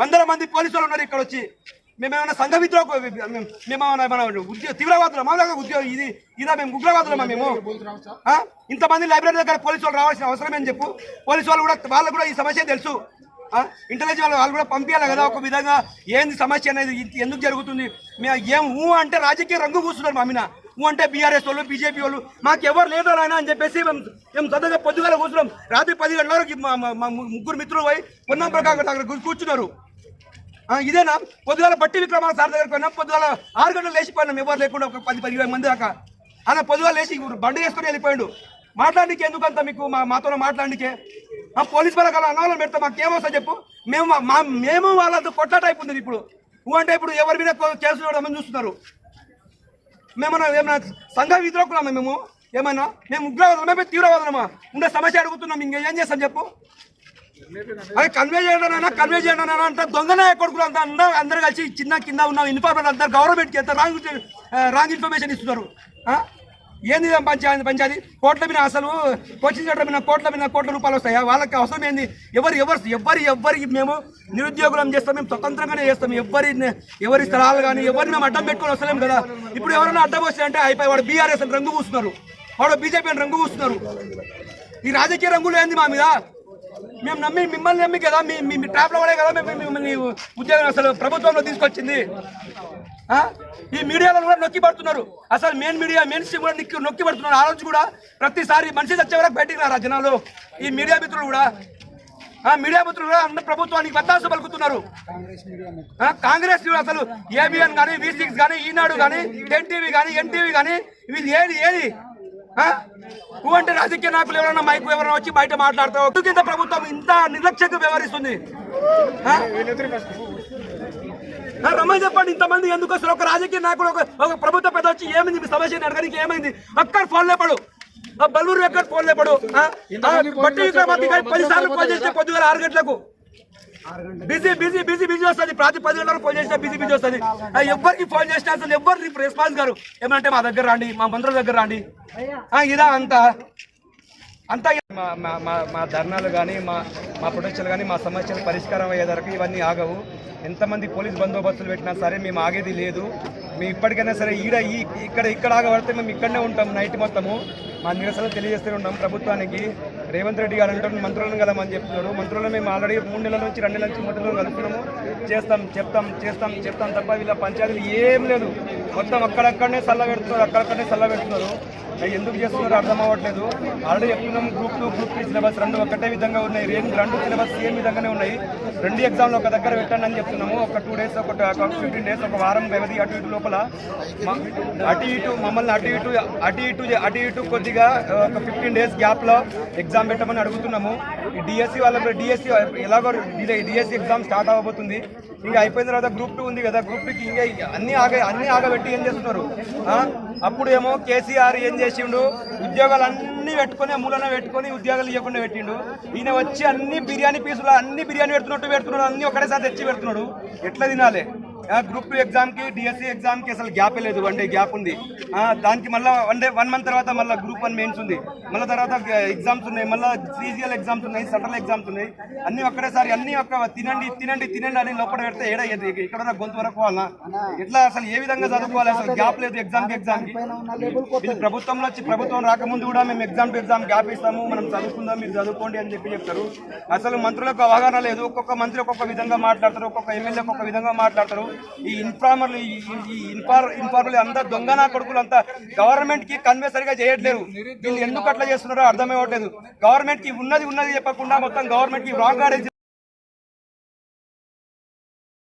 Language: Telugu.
వందల మంది పోలీసులు ఉన్నారు ఇక్కడ వచ్చి. మేమేమైనా సంఘ విద్రోహ మేమేమైనా ఉద్యోగ తీవ్రవాదులు మామూలుగా ఉద్యోగం ఇది ఇదా మేము ఉగ్రవాదులమా మేము? ఆ? ఇంతమంది లైబ్రరీ దగ్గర పోలీసు వాళ్ళు రావాల్సిన అవసరం ఏం చెప్పు? పోలీసు వాళ్ళు కూడా వాళ్ళకు కూడా ఈ సమస్య తెలుసు. ఇంటెలిజెన్స్ వాళ్ళు వాళ్ళు కూడా పంపించాలి కదా ఒక విధంగా ఏంది సమస్య అనేది ఎందుకు జరుగుతుంది? మేము ఏం ఊ అంటే రాజకీయ రంగు పూస్తున్నారు మా మీద అంటే బీఆర్ఎస్ వాళ్ళు బీజేపీ వాళ్ళు మాకు ఎవరు లేదు నాయన అని చెప్పేసి మేము మేము చదువుగా పొద్దుగాల కూర్చున్నాం. రాత్రి పది గంటల వరకు మా ముగ్గురు మిత్రులు పోయి పొన్నం ప్రకాశం దగ్గర కూర్చున్నారు. ఇదేనా? పొద్దుగాల బట్టి విక్రమాల సార్ దగ్గరికి పోయినా. పొద్దుగాల ఆరు గంటలు లేచిపోయినాం ఎవరు లేకుండా ఒక పది పదివేల మంది దాకా. అన్న పొద్దుగాల లేచి బండి వేసుకొని వెళ్ళిపోయాడు. మాట్లాడికే ఎందుకంత మీకు మా మాతో మాట్లాడికే ఆ పోలీస్ వాళ్ళకి అలా అనవలం పెడతా మాకు ఏమొస్తా చెప్పు. మేము మా- మేము వాళ్ళతో కొట్లాట అయిపోతుంది ఇప్పుడు. నువ్వు అంటే ఇప్పుడు ఎవరి మీద కో- కేసులు చూస్తున్నారు? మేమన్నా ఏమన్నా సంఘ విద్రోహులమా మేము? ఏమన్నా? మేము ఉగ్రవాదులమా మేము తీవ్రవాదులమా ఉండే సమస్య అడుగుతున్నాం ఇంకేం చేస్తాం చెప్పు? అదే కన్వే చేయడానైనా కన్వే చేయడానైనా అంటే దొంగనే కొడుకులు అంతా అందరూ అందరూ కలిసి చిన్న కింద ఉన్న ఇన్ఫార్మేషన్ అందరు గవర్నమెంట్కి ఎంత రాంగ్ రాంగ్ ఇన్ఫర్మేషన్ ఇస్తున్నారు ఏంది పంచాయతీ? పంచాయతీ కోట్ల మీద అసలు కోచింగ్ సెంటర్ మీద కోట్ల మీద కోట్ల రూపాయలు వస్తాయా? వాళ్ళకి అవసరం ఏంది? ఎవరు ఎవరు ఎవరు ఎవరికి మేము నిరుద్యోగులం చేస్తాం మేము స్వతంత్రంగానే చేస్తాం. ఎవరి ఎవరి స్థలాలు కానీ ఎవరిని మేము అడ్డం పెట్టుకొని వస్తలేం కదా. ఇప్పుడు ఎవరైనా అడ్డం వస్తే అంటే అయిపోయి వాడు బీఆర్ఎస్ అని రంగు పూస్తున్నారు. వాడు బీజేపీ అని రంగు పూస్తున్నారు. ఈ రాజకీయ రంగులు ఏంది మా మీద? మేము నమ్మి మిమ్మల్ని నమ్మి కదా మీ మీ ట్రాప్లో పడే కదా మేము మిమ్మల్ని ఉద్యోగం అసలు ప్రభుత్వంలో తీసుకొచ్చింది. ఈ మీడియాలో కూడా నొక్కి పడుతున్నారు. అసలు మెయిన్ మీడియా మెయిన్ స్ట్రీమ్ కూడా నొక్కి నొక్కి పడుతున్నారు. ఆ రోజు కూడా ప్రతిసారి మనిషి చచ్చే వరకు బయటికి రారా జనాలు? ఈ మీడియా మిత్రులు కూడా. ఆ మీడియా మిత్రులు కూడా అందరు ప్రభుత్వానికి వత్తాసు పలుకుతున్నారు. కాంగ్రెస్ అసలు ఏబిఎన్ కానీ వి సిక్స్ కానీ ఈనాడు కానీ టెన్ టీవీ కానీ ఎన్టీవీ కానీ వీళ్ళు ఏది ఏది? ఆ? అంటే రాజకీయ నాయకులు ఎవరైనా మైకు ఎవరైనా వచ్చి బయట మాట్లాడతావు ఎందుకు ఇంత ప్రభుత్వం ఇంత నిర్లక్ష్యంగా వ్యవహరిస్తుంది? రమ్మని చెప్పండి ఇంతమంది ఎందుకు వస్తారు? ఒక రాజకీయ నాయకుడు ఒక ప్రభుత్వ పెద్ద వచ్చి ఏమైంది? మీ సమస్యని అడగడానికి ఏమైంది? అక్కడ ఫోన్ లేపడు ఆ బల్లూరు ఎక్కడ ఫోన్ లేపడు బట్టి విక్రమార్క గారు పది సార్లు ఫోన్ చేస్తే పొద్దుగల ఆరు గంటలకు. బిజీ బిజీ బిజీ బిజీ వస్తుంది. ప్రతి పది గంటలకు ఫోన్ చేసినా బిజీ బిజీ వస్తుంది. ఎవరికి ఫోన్ చేసినా అసలు ఎవరు రెస్పాన్స్ గారు. ఏమంటే మా దగ్గర రండి మా మంత్రుల దగ్గర రండి. ఇదా అంతా. అంతా మా మా మా- మా ధర్నాలు కానీ మా మా ప్రొటెక్షన్లు కానీ మా సమస్యలు పరిష్కారం అయ్యేదరకు ఇవన్నీ ఆగవు. ఎంతమంది పోలీస్ బందోబస్తులు పెట్టినా సరే మేము ఆగేది లేదు. మేము ఇప్పటికైనా సరే ఈడ ఈ ఇక్కడ ఇక్కడ ఆగబడితే మేము ఇక్కడనే ఉంటాం నైట్ మొత్తము. మా నిరసన తెలియజేస్తూనే ఉన్నాం ప్రభుత్వానికి. రేవంత్ రెడ్డి గారు అంటారు మంత్రులను కలమని చెప్తున్నారు మంత్రులను మేము ఆల్రెడీ మూడు నెలల నుంచి రెండు నెలల నుంచి మూడు నెలలు కలుపుతున్నాము చేస్తాం చెప్తాం చేస్తాం చెప్తాం తప్ప వీళ్ళ పంచాయతీలు ఏం లేదు. మొత్తం అక్కడక్కడనే సల్ల పెడుతున్నారు అక్కడక్కడనే సల్ల పెడుతున్నారు. ఎందుకు చేస్తున్నారో అర్థం అవ్వట్లేదు. ఆల్రెడీ చెప్తున్నాం group two group three syllabus రెండు ఒకటే విధంగా ఉన్నాయి. రెండు రెండు సిలబస్ సేమ్ విధంగానే ఉన్నాయి. రెండు ఎగ్జామ్లు ఒక దగ్గర పెట్టండి అని చెప్తున్నాము. ఒక టూ డేస్ ఒక ఫిఫ్టీన్ డేస్ ఒక వారం వ్యవధి అటు ఇటు లోపల. అటు ఇటు మమ్మల్ని అటు ఇటు అటు ఇటు అటు ఇటు కొద్దిగా ఒక ఫిఫ్టీన్ డేస్ గ్యాప్లో ఎగ్జామ్ పెట్టమని అడుగుతున్నాము. డిఎస్సి వాళ్ళ డిఎస్సి ఎలాగో డిఎస్సి ఎగ్జామ్ స్టార్ట్ అవ్వబోతుంది. ఇంకా అయిపోయిన తర్వాత గ్రూప్ టూ ఉంది కదా గ్రూప్ టూకి ఇంకా అన్ని ఆగ అన్ని ఆగబెట్టి ఏం చేస్తున్నారు? అప్పుడు ఏమో కేసీఆర్ ఏం చేసిండు? ఉద్యోగాలు అన్ని పెట్టుకొని మూలన పెట్టుకొని ఉద్యోగాలు ఇవ్వకుండా పెట్టిండు. ఈయన వచ్చి అన్ని బిర్యానీ పీసులు అన్ని బిర్యానీ పెడుతున్నట్టు పెడుతున్నాడు అన్ని ఒకటేసారి తెచ్చి పెడుతున్నాడు. ఎట్లా తినాలి? గ్రూప్ టూ ఎగ్జామ్కి డిఎస్సి ఎగ్జామ్కి అసలు గ్యాప్ లేదు వన్ డే గ్యాప్ ఉంది. దానికి మళ్ళీ వన్ డే వన్ మంత్ తర్వాత మళ్ళీ గ్రూప్ వన్ మెయిన్స్ ఉంది. మళ్ళీ తర్వాత ఎగ్జామ్స్ ఉన్నాయి మళ్ళీ సీజీఎల్ ఎగ్జామ్స్ ఉన్నాయి సెంట్రల్ ఎగ్జామ్స్ ఉన్నాయి. అన్ని ఒక్కడేసారి అన్ని ఒక్క తినండి తినండి తినండి అని లోపల పెడితే ఏడ ఇక్కడ గొంతు వరకు పోవాలా ఎట్లా అసలు ఏ విధంగా చదువుకోవాలి? అసలు గ్యాప్ లేదు ఎగ్జామ్కి ఎగ్జామ్ ప్రభుత్వంలో వచ్చి ప్రభుత్వం రాకముందు కూడా మేము ఎగ్జామ్ ఎగ్జామ్ గ్యాప్ ఇస్తాము మనం చదువుకుందాం మీరు చదువుకోండి అని చెప్పి చెప్తారు. అసలు మంత్రులకు అవగాహన లేదు. ఒక్కొక్క మంత్రి ఒక్కొక్క విధంగా మాట్లాడతారు ఒక్కొక్క ఎమ్మెల్యే ఒక్కొక్క విధంగా మాట్లాడతారు. ఈ ఇన్ఫార్మర్లు ఈ ఇన్ఫార్ ఇన్ఫార్మర్లు అంతా దొంగనా కొడుకులు అంతా గవర్నమెంట్కి కన్వే సరిగా చేయట్లేదు వీళ్ళు ఎందుకు అట్లా చేస్తున్నారో అర్థమవ్వట్లేదు గవర్నమెంట్కి ఉన్నది ఉన్నది చెప్పకుండా మొత్తం గవర్నమెంట్కి రాంగ్